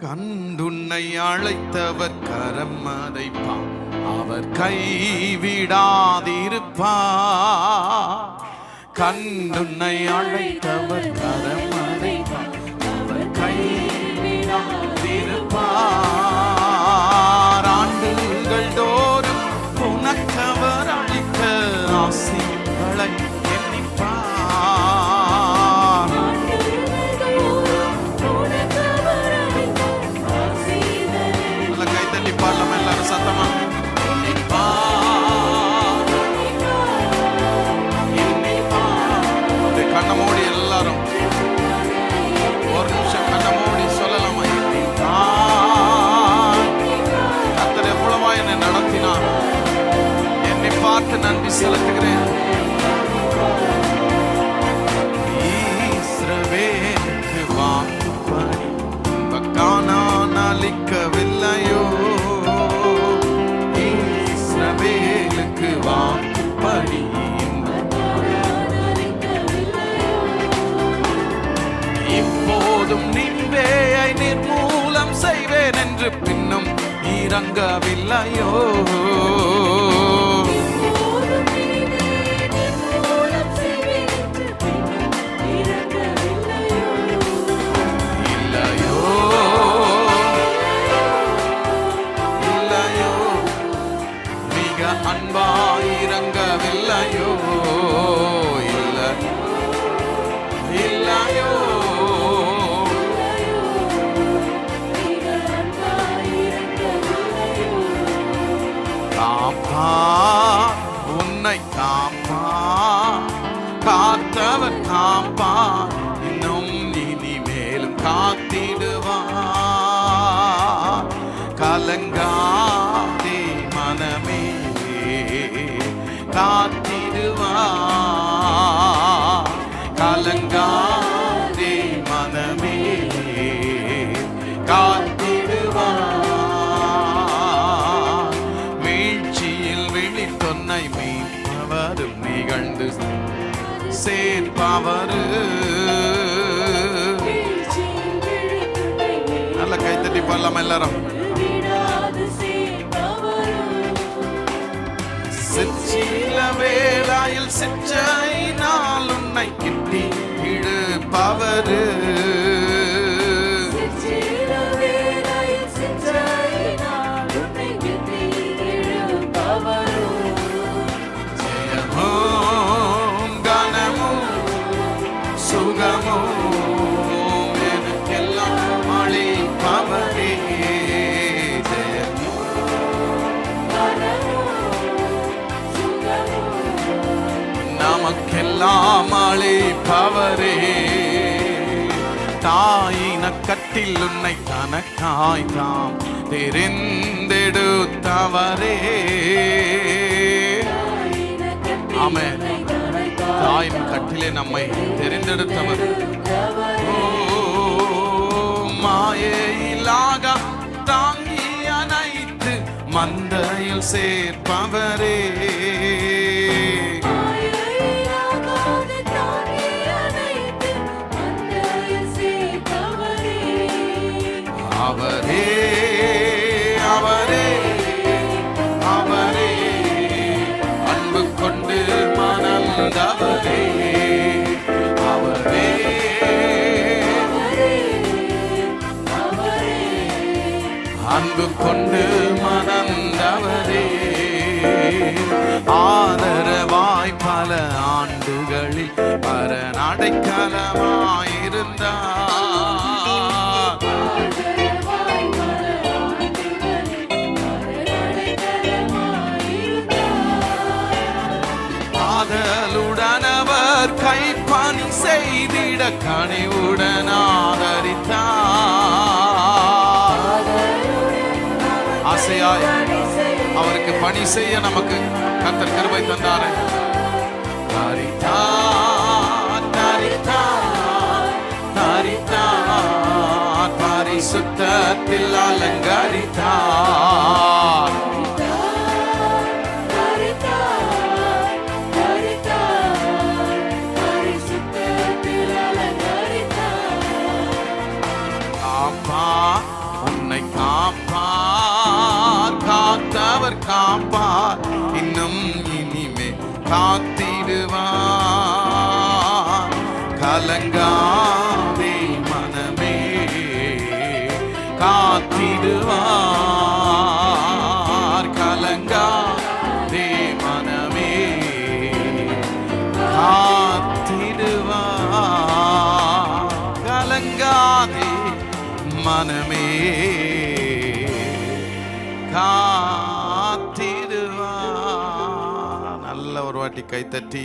கண்டுன்னை அழைத்தவர் கரம் அதைப்பார் அவர் கைவிடாதிருப்பார் கண்டுன்னை அழைத்தவர் கரம் அதைப்பார் அவர் கைவிடாதிருப்பார் ஆண்டுகள் தோறும் உனக்கவர் அளித்த ஆசீர்களை என்று பின்னும் இறங்கவில்லையோ. அன்பாயிரங்கவில்லையோ காப்பா உன்னை காப்பா காத்தவர் காப்பா இன்னும் இனிமேலும் காத்திடுவா. கலங்காதே மனமே காத்திடுவா. அவரு. நல்ல கைத்தட்டி பாடலாம் எல்லாரும்? சிற்சில வேளாயில் சிற்றையினால் நான் அளிப்பவரே தாயின கட்டில் உன்னை தனக்காய் தாம் தெரிந்தெடுத்தவரே ஆமே தாயின் கட்டிலே நம்மை தெரிந்தெடுத்தவர். ஓ, மாயையிலாக தாங்கி அனைத்து மந்தையில் சேர்ப்பவரே. அவரே அவரே அவரே. அன்பு கொண்டு மணந்தவரே அவரே. அன்பு கொண்டு செய்திட கனிவுடன் ஆதரித்தார். ஆசையாய் அவருக்கு பணி செய்ய நமக்கு கத்தர் கிருபை தந்தாரு. தரித்தார், தரித்தார், தரித்தார், பரிசுத்தத்தில் அலங்கரித்தார். கலங்காதே மனமே காத்திடுவார் கலங்காதே மனமே காத்திடுவார் கலங்காதே மனமே காத்திடுவார். நல்ல ஒரு வாட்டி கைத்தட்டி